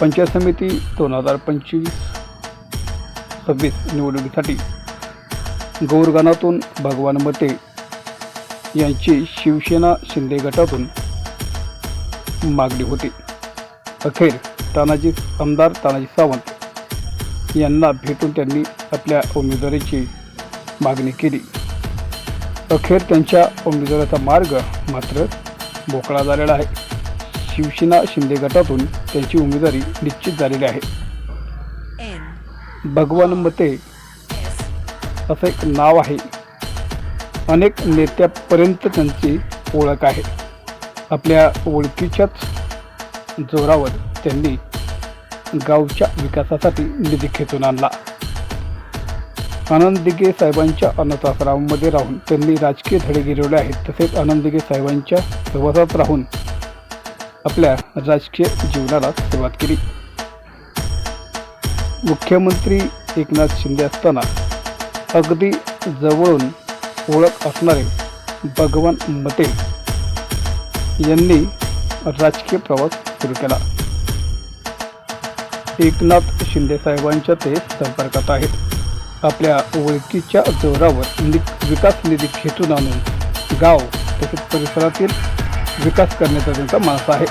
पंचायत समिती दोन हजार पंचवीस सव्वीस निवडणुकीसाठी गौरगानातून भगवान मते यांची शिवसेना शिंदे गटातून मागणी होती. अखेर तानाजी आमदार तानाजी सावंत यांना भेटून त्यांनी आपल्या उमेदवारीची मागणी केली. अखेर त्यांच्या उमेदवाराचा मार्ग मात्र मोकळा झालेला आहे. शिवसेना शिंदे गटातून त्यांची उमेदवारी निश्चित झालेली आहे. भगवान मते असं एक नाव आहे. अनेक नेत्यापर्यंत त्यांची ओळख आहे. आपल्या ओळखीच्याच जोरावर त्यांनी गावच्या विकासासाठी निधी खेचून आणला. आनंद दिघे साहेबांच्या अनाथाश्रमामध्ये राहून त्यांनी राजकीय धडे गिरवले आहेत. तसेच आनंद दिघे साहेबांच्या सहवासात राहून आपल्या राजकीय जीवनाला सुरुवात केली. मुख्यमंत्री एकनाथ शिंदे असताना अगदी जवळून ओळख असणारे भगवान मते यांनी राजकीय प्रवास सुरू केला. एकनाथ शिंदे साहेबांच्या ते संपर्कात आहेत. आपल्या ओळखीच्या जोरावर नि विकास निधी खेचून आणून गाव तसेच परिसरातील विकास करण्याचा त्यांचा मानस आहे.